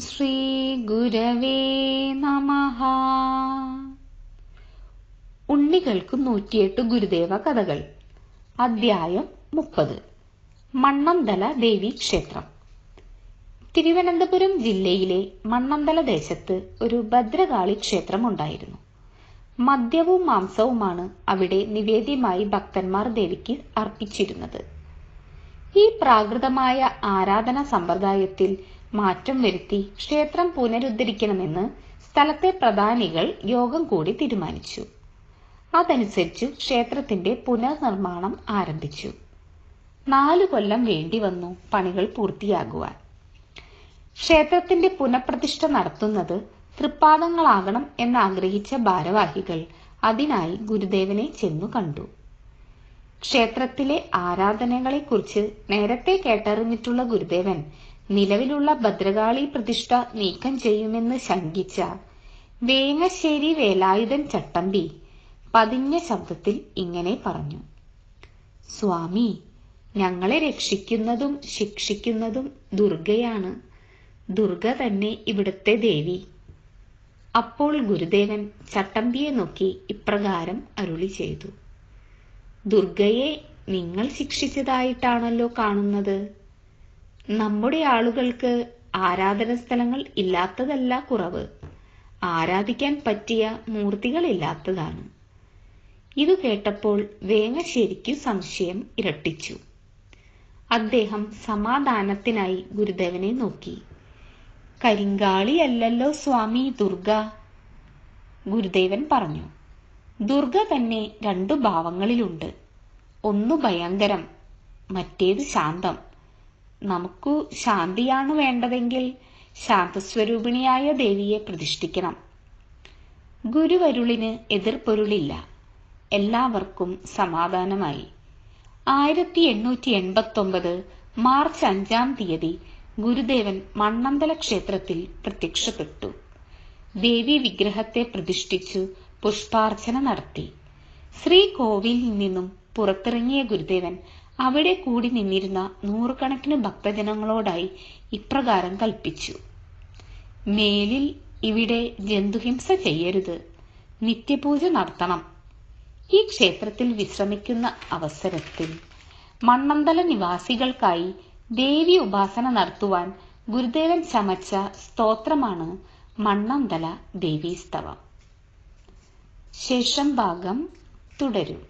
ശ്രീ ഗുരവേ നമഃ. ഉണ്ണികൾക്ക് നൂറ്റിയെട്ട് ഗുരുദേവ കഥകൾ. അദ്ധ്യായം മുപ്പത്. മണ്ണന്തല ദേവി ക്ഷേത്രം. തിരുവനന്തപുരം ജില്ലയിലെ മണ്ണന്തല ദേശത്ത് ഒരു ഭദ്രകാളി ക്ഷേത്രം ഉണ്ടായിരുന്നു മദ്യവും മാംസവുമാണ് അവിടെ നിവേദ്യമായി ഭക്തന്മാർ ദേവിക്ക് അർപ്പിച്ചിരുന്നത്. ഈ പ്രാകൃതമായ ആരാധന സമ്പ്രദായത്തിൽ മാറ്റം വരുത്തി ക്ഷേത്രം പുനരുദ്ധരിക്കണമെന്ന് സ്ഥലത്തെ പ്രധാനികൾ യോഗം കൂടി തീരുമാനിച്ചു. അതനുസരിച്ചു ക്ഷേത്രത്തിന്റെ പുനർനിർമ്മാണം ആരംഭിച്ചു. നാലു കൊല്ലം വേണ്ടി വന്നു പണികൾ പൂർത്തിയാകുവാൻ. ക്ഷേത്രത്തിന്റെ പുനഃപ്രതിഷ്ഠ നടത്തുന്നത് തൃപ്പാദങ്ങളാകണം എന്നാഗ്രഹിച്ച ഭാരവാഹികൾ അതിനായി ഗുരുദേവനെ ചെന്നു കണ്ടു. ക്ഷേത്രത്തിലെ ആരാധനകളെക്കുറിച്ച് നേരത്തെ കേട്ടറിഞ്ഞിട്ടുള്ള ഗുരുദേവൻ നിലവിലുള്ള ഭദ്രകാളി പ്രതിഷ്ഠ നീക്കം ചെയ്യുമെന്ന് ശങ്കിച്ച വേങ്ങശ്ശേരി വേലായുധൻ ചട്ടമ്പി പതിഞ്ഞ ശബ്ദത്തിൽ ഇങ്ങനെ പറഞ്ഞു. സ്വാമി ഞങ്ങളെ രക്ഷിക്കുന്നതും ശിക്ഷിക്കുന്നതും ദുർഗയാണ്. ദുർഗ തന്നെ ഇവിടുത്തെ ദേവി. അപ്പോൾ ഗുരുദേവൻ ചട്ടമ്പിയെ നോക്കി ഇപ്രകാരം അരുളി ചെയ്തു. ദുർഗയെ നിങ്ങൾ ശിക്ഷിച്ചതായിട്ടാണല്ലോ കാണുന്നത്. നമ്മുടെ ആളുകൾക്ക് ആരാധന സ്ഥലങ്ങൾ ഇല്ലാത്തതല്ല കുറവ്. ആരാധിക്കാൻ പറ്റിയ മൂർത്തികളില്ലാത്തതാണ് ഇത് കേട്ടപ്പോൾ വേങ്ങശ്ശേരിക്കു സംശയം ഇരട്ടിച്ചു. അദ്ദേഹം സമാധാനത്തിനായി ഗുരുദേവനെ നോക്കി. കരിങ്കാളിയല്ലല്ലോ സ്വാമി ദുർഗ ഗുരുദേവൻ പറഞ്ഞു. ദുർഗ തന്നെ രണ്ടു ഭാവങ്ങളിലുണ്ട്. ഒന്ന് ഭയങ്കരം മറ്റേത് ശാന്തം. നമുക്കു ശാന്തിയാണ് വേണ്ടതെങ്കിൽ ശാന്തസ്വരൂപിണിയായ ദേവിയെ പ്രതിഷ്ഠിക്കണം. ഗുരുവരുളിന് എതിർപ്പൊരുളില്ല എല്ലാവർക്കും സമാധാനമായി. ആയിരത്തി എണ്ണൂറ്റി എൺപത്തി ഒമ്പത് മാർച്ച് അഞ്ചാം തീയതി ഗുരുദേവൻ മണ്ണന്തല ക്ഷേത്രത്തിൽ പ്രത്യക്ഷപ്പെട്ടു. ദേവി വിഗ്രഹത്തെ പ്രതിഷ്ഠിച്ചു പുഷ്പാർച്ചന നടത്തി. ശ്രീകോവിലിൽ നിന്നും പുറത്തിറങ്ങിയ ഗുരുദേവൻ അവിടെ കൂടി നിന്നിരുന്ന നൂറുകണക്കിന് ഭക്തജനങ്ങളോടായി ഇപ്രകാരം കൽപ്പിച്ചു. മേലിൽ ഇവിടെ ജന്തുഹിംസ ചെയ്യരുത്. നിത്യപൂജ നടത്തണം. ഈ ക്ഷേത്രത്തിൽ വിശ്രമിക്കുന്ന അവസരത്തിൽ മണ്ണന്തല നിവാസികൾക്കായി ദേവി ഉപാസന നടത്തുവാൻ ഗുരുദേവൻ ചമച്ച സ്തോത്രമാണ് മണ്ണന്തല ദേവീസ്തവം. ശേഷം ഭാഗം തുടരും.